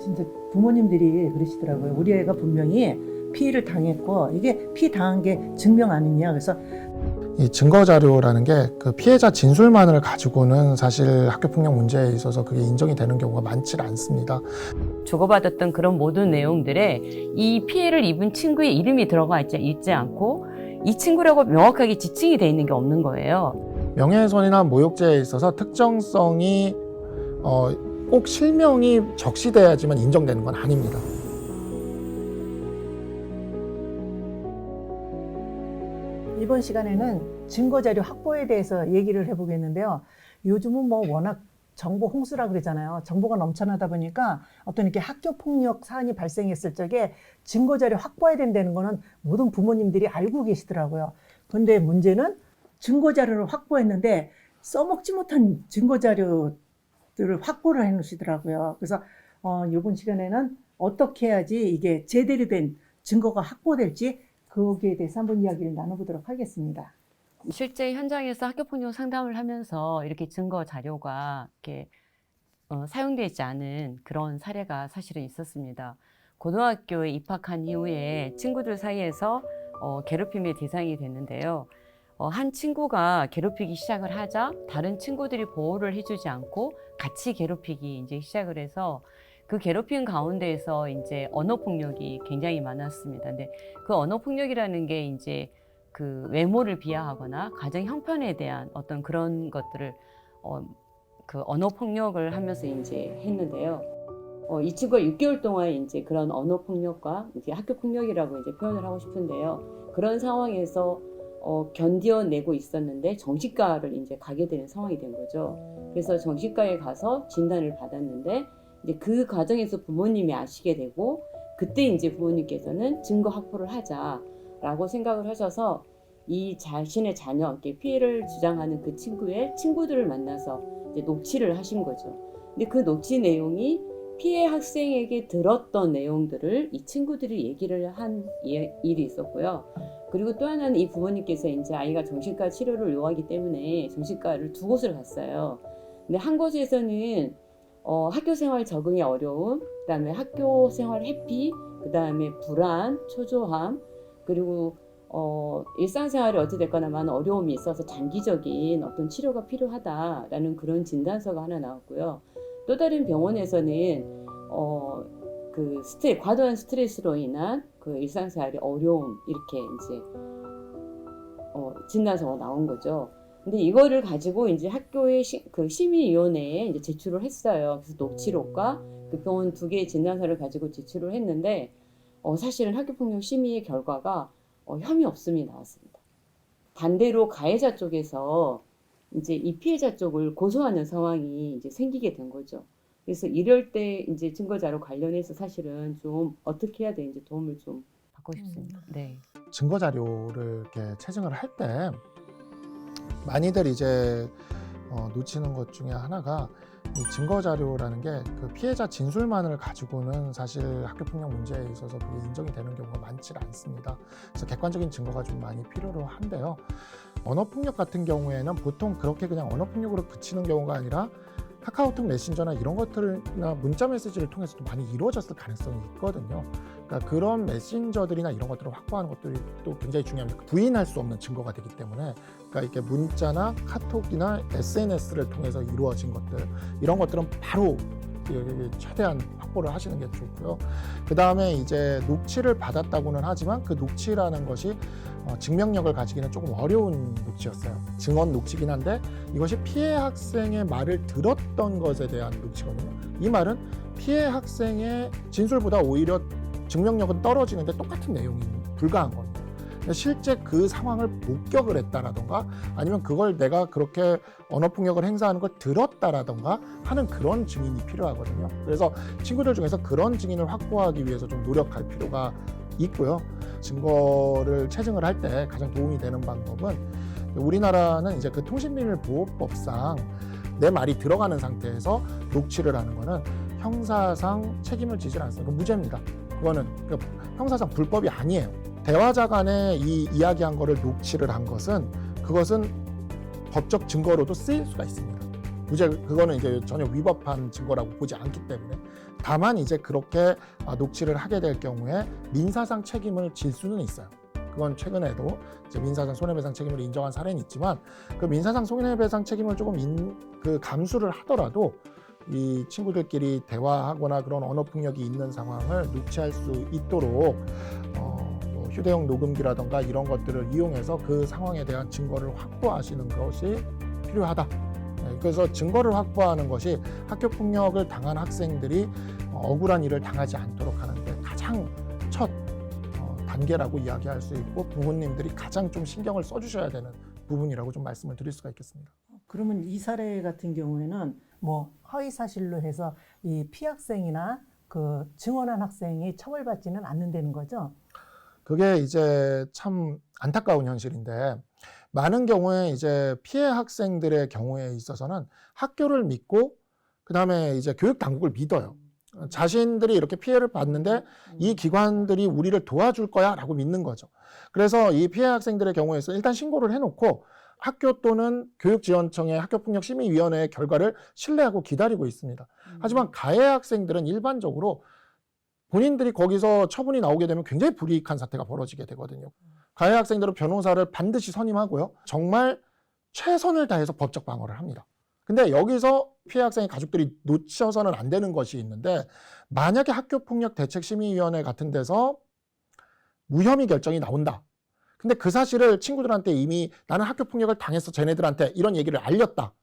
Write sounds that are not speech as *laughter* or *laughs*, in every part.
진짜 부모님들이 그러시더라고요. 우리 애가 분명히 피해를 당했고 이게 피해 당한 게 증명 아니냐. 그래서 이 증거 자료라는 게 그 피해자 진술만을 가지고는 사실 학교 폭력 문제에 있어서 그게 인정이 되는 경우가 많지 않습니다. 주고받았던 그런 모든 내용들에 이 피해를 입은 친구의 이름이 들어가 있지, 있지 않고 이 친구라고 명확하게 지칭이 돼 있는 게 없는 거예요. 명예훼손이나 모욕죄에 있어서 특정성이 어, 꼭 실명이 적시돼야지만 인정되는 건 아닙니다. 이번 시간에는 증거자료 확보에 대해서 얘기를 해보겠는데요. 요즘은 뭐 워낙 정보 홍수라 그러잖아요. 정보가 넘쳐나다 보니까 어떤 이렇게 학교 폭력 사안이 발생했을 적에 증거 자료 확보해야 된다는 거는 모든 부모님들이 알고 계시더라고요. 근데 문제는 증거 자료를 확보했는데 써먹지 못한 증거 자료 들을 확보를 해 놓으시더라고요. 그래서 어, 이번 시간에는 어떻게 해야지 이게 제대로 된 증거가 확보될지 거기에 대해서 한번 이야기를 나눠보도록 하겠습니다. 실제 현장에서 학교폭력 상담을 하면서 이렇게 증거 자료가 이렇게 어, 사용되지 않은 그런 사례가 사실은 있었습니다. 고등학교에 입학한 이후에 친구들 사이에서 어, 괴롭힘의 대상이 됐는데요. 어, 한 친구가 괴롭히기 시작을 하자 다른 친구들이 보호를 해주지 않고 같이 괴롭히기 이제 시작을 해서 그 괴롭힘 가운데에서 이제 언어 폭력이 굉장히 많았습니다. 근데 그 언어 폭력이라는 게 이제 그 외모를 비하하거나 가정 형편에 대한 어떤 그런 것들을 어, 그 언어 폭력을 하면서 이제 했는데요. 어, 이 친구가 6개월 동안 이제 그런 언어 폭력과 이제 학교 폭력이라고 이제 표현을 하고 싶은데요. 그런 상황에서 어, 견뎌내고 있었는데 정신과를 이제 가게 되는 상황이 된 거죠. 그래서 정신과에 가서 진단을 받았는데 이제 그 과정에서 부모님이 아시게 되고 그때 이제 부모님께서는 증거 확보를 하자라고 생각을 하셔서 이 자신의 자녀, 피해를 주장하는 그 친구의 친구들을 만나서 이제 녹취를 하신 거죠. 근데 그 녹취 내용이 피해 학생에게 들었던 내용들을 이 친구들이 얘기를 한 예- 일이 있었고요. 그리고 또 하나는 이 부모님께서 이제 아이가 정신과 치료를 요하기 때문에 정신과를 두 곳을 갔어요. 근데 한 곳에서는 어, 학교 생활 적응이 어려움, 그다음에 학교 생활 회피, 그다음에 불안, 초조함, 그리고 어, 일상생활이 어찌됐거나만 어려움이 있어서 장기적인 어떤 치료가 필요하다라는 그런 진단서가 하나 나왔고요. 또 다른 병원에서는 어, 그 스트레 과도한 스트레스로 인한 그 일상생활의 어려움 이렇게 이제 어, 진단서가 나온 거죠. 근데 이거를 가지고 이제 학교의 시, 그 심의위원회에 이제 제출을 했어요. 그래서 녹취록과 그 병원 두 개의 진단서를 가지고 제출을 했는데 어, 사실은 학교폭력 심의의 결과가 어, 혐의 없음이 나왔습니다. 반대로 가해자 쪽에서 이제 이 피해자 쪽을 고소하는 상황이 이제 생기게 된 거죠. 그래서 이럴 때 이제 증거 자료 관련해서 사실은 좀 어떻게 해야 되는지 도움을 좀 받고 싶습니다. 네. 증거 자료를 이렇게 채증을 할 때 많이들 이제 어, 놓치는 것 중에 하나가 이 증거 자료라는 게 그 피해자 진술만을 가지고는 사실 학교 폭력 문제에 있어서 그게 인정이 되는 경우가 많지 않습니다. 그래서 객관적인 증거가 좀 많이 필요로 한데요. 언어 폭력 같은 경우에는 보통 그렇게 그냥 언어 폭력으로 그치는 경우가 아니라 카카오톡 메신저나 이런 것들이나 문자 메시지를 통해서도 많이 이루어졌을 가능성이 있거든요. 그러니까 그런 메신저들이나 이런 것들을 확보하는 것들이 또 굉장히 중요합니다. 부인할 수 없는 증거가 되기 때문에 그러니까 이렇게 문자나 카톡이나 SNS를 통해서 이루어진 것들 이런 것들은 바로 그 최대한 확보를 하시는 게 좋고요. 그 다음에 이제 녹취를 받았다고는 하지만 그 녹취라는 것이 어, 증명력을 가지기는 조금 어려운 녹취였어요. 증언 녹취긴 한데 이것이 피해 학생의 말을 들었던 것에 대한 녹취거든요. 이 말은 피해 학생의 진술보다 오히려 증명력은 떨어지는데 똑같은 내용이 불가한 겁니다. 실제 그 상황을 목격을 했다라던가 아니면 그걸 내가 그렇게 언어 폭력을 행사하는 걸 들었다라던가 하는 그런 증인이 필요하거든요. 그래서 친구들 중에서 그런 증인을 확보하기 위해서 좀 노력할 필요가 있고요. 증거를 채증을 할 때 가장 도움이 되는 방법은 우리나라는 이제 그 통신비밀보호법상 내 말이 들어가는 상태에서 녹취를 하는 거는 형사상 책임을 지질 않습니다. 그 무죄입니다. 그거는 그러니까 형사상 불법이 아니에요. 대화자 간에 이 이야기한 거를 녹취를 한 것은 그것은 법적 증거로도 쓰일 수가 있습니다. 무죄 그거는 이제 전혀 위법한 증거라고 보지 않기 때문에 다만 이제 그렇게 아, 녹취를 하게 될 경우에 민사상 책임을 질 수는 있어요. 그건 최근에도 이제 민사상 손해배상 책임을 인정한 사례는 있지만 그 민사상 손해배상 책임을 조금 인, 그 감수를 하더라도 이 친구들끼리 대화하거나 그런 언어 폭력이 있는 상황을 녹취할 수 있도록 어, 뭐 휴대용 녹음기라던가 이런 것들을 이용해서 그 상황에 대한 증거를 확보하시는 것이 필요하다. 네, 그래서 증거를 확보하는 것이 학교 폭력을 당한 학생들이 억울한 일을 당하지 않도록 하는데 가장 첫 어, 단계라고 이야기할 수 있고 부모님들이 가장 좀 신경을 써주셔야 되는 부분이라고 좀 말씀을 드릴 수가 있겠습니다. 그러면 이 사례 같은 경우에는 뭐 허위 사실로 해서 이 피학생이나 그 증언한 학생이 처벌받지는 않는다는 거죠. 그게 이제 참 안타까운 현실인데 많은 경우에 이제 피해 학생들의 경우에 있어서는 학교를 믿고 그다음에 이제 교육 당국을 믿어요. 자신들이 이렇게 피해를 봤는데 이 기관들이 우리를 도와줄 거야라고 믿는 거죠. 그래서 이 피해 학생들의 경우에서 일단 신고를 해놓고 학교 또는 교육지원청의 학교폭력심의위원회의 결과를 신뢰하고 기다리고 있습니다. 하지만 가해 학생들은 일반적으로 본인들이 거기서 처분이 나오게 되면 굉장히 불이익한 사태가 벌어지게 되거든요. 가해 학생들은 변호사를 반드시 선임하고요. 정말 최선을 다해서 법적 방어를 합니다. 근데 여기서 피해 학생의 가족들이 놓쳐서는 안 되는 것이 있는데 만약에 학교 폭력 대책 심의위원회 같은 데서 무혐의 결정이 나온다. 근데 그 사실을 친구들한테 이미 나는 학교 폭력을 당했어 쟤네들한테 이런 얘기를 알렸다.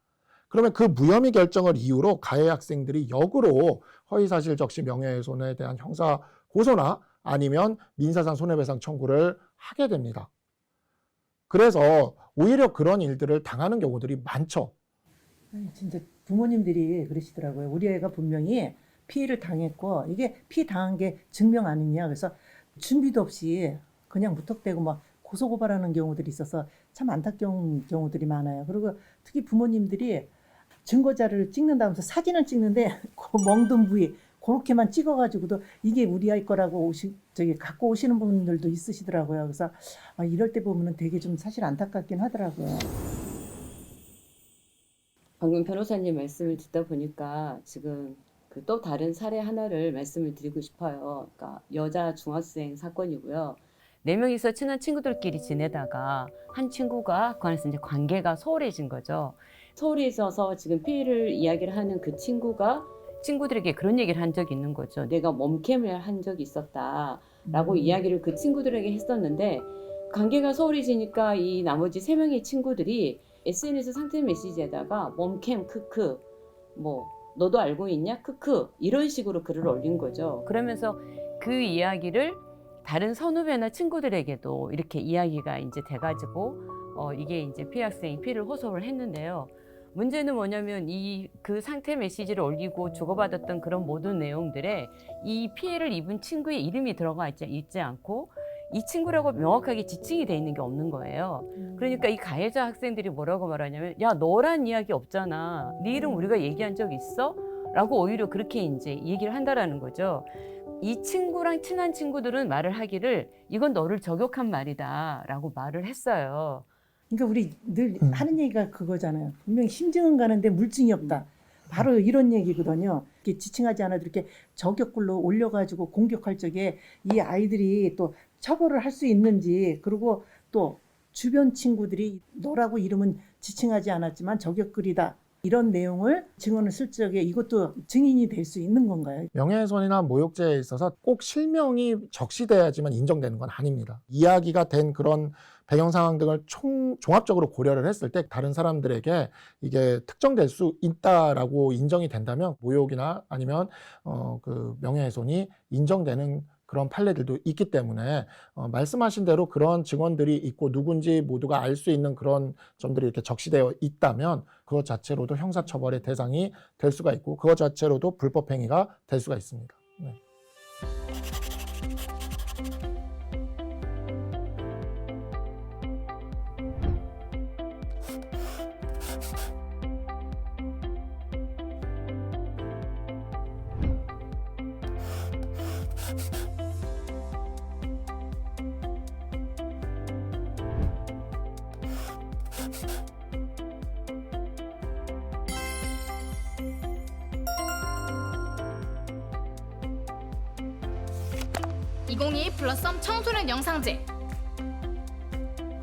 그러면 그 무혐의 결정을 이유로 가해 학생들이 역으로 허위사실 적시 명예훼손에 대한 형사 고소나 아니면 민사상 손해배상 청구를 하게 됩니다. 그래서 오히려 그런 일들을 당하는 경우들이 많죠. 진짜 부모님들이 그러시더라고요. 우리 애가 분명히 피해를 당했고 이게 피해 당한 게 증명 아니냐. 그래서 준비도 없이 그냥 무턱대고 막 고소 고발하는 경우들이 있어서 참 안타까운 경우들이 많아요. 그리고 특히 부모님들이 증거 자료를 찍는다면서 사진을 찍는데 *laughs* 그 멍든 부위 그렇게만 찍어가지고도 이게 우리 아이 거라고 오시 저기 갖고 오시는 분들도 있으시더라고요. 그래서 아, 이럴 때 보면은 되게 좀 사실 안타깝긴 하더라고요. 방금 변호사님 말씀을 듣다 보니까 지금 그 또 다른 사례 하나를 말씀을 드리고 싶어요. 그러니까 여자 중학생 사건이고요. 네 명이서 친한 친구들끼리 지내다가 한 친구가 그 안에서 이제 관계가 소홀해진 거죠. 소홀해져서 지금 피해를 이야기를 하는 그 친구가 친구들에게 그런 얘기를 한 적이 있는 거죠. 내가 몸캠을 한 적이 있었다라고 음. 이야기를 그 친구들에게 했었는데 관계가 소홀해지니까 이 나머지 세 명의 친구들이 SNS 상태 메시지에다가 몸캠 크크 뭐 너도 알고 있냐 크크 이런 식으로 글을 올린 거죠. 그러면서 그 이야기를 다른 선후배나 친구들에게도 이렇게 이야기가 이제 돼가지고 어 이게 이제 피해 학생이 피해를 호소를 했는데요. 문제는 뭐냐면 이 그 상태 메시지를 올리고 주고받았던 그런 모든 내용들에 이 피해를 입은 친구의 이름이 들어가 있지, 있지 않고 이 친구라고 명확하게 지칭이 돼 있는 게 없는 거예요. 그러니까 이 가해자 학생들이 뭐라고 말하냐면 야 너란 이야기 없잖아. 네 이름 우리가 얘기한 적 있어? 라고 오히려 그렇게 이제 얘기를 한다라는 거죠. 이 친구랑 친한 친구들은 말을 하기를 이건 너를 저격한 말이다 라고 말을 했어요. 그러니까 우리 늘 음. 하는 얘기가 그거잖아요. 분명히 심증은 가는데 물증이 없다. 바로 이런 얘기거든요. 이렇게 지칭하지 않아도 이렇게 저격글로 올려가지고 공격할 적에 이 아이들이 또 처벌을 할 수 있는지 그리고 또 주변 친구들이 너라고 이름은 지칭하지 않았지만 저격글이다. 이런 내용을 증언을 쓸 적에 이것도 증인이 될 수 있는 건가요? 명예훼손이나 모욕죄에 있어서 꼭 실명이 적시돼야지만 인정되는 건 아닙니다. 이야기가 된 그런 배경 상황 등을 총 종합적으로 고려를 했을 때 다른 사람들에게 이게 특정될 수 있다라고 인정이 된다면 모욕이나 아니면 어 그 명예훼손이 인정되는 그런 판례들도 있기 때문에 어 말씀하신 대로 그런 증언들이 있고 누군지 모두가 알 수 있는 그런 점들이 이렇게 적시되어 있다면 그것 자체로도 형사처벌의 대상이 될 수가 있고 그것 자체로도 불법 행위가 될 수가 있습니다. 네. 2022 플러썸 청소년 영상제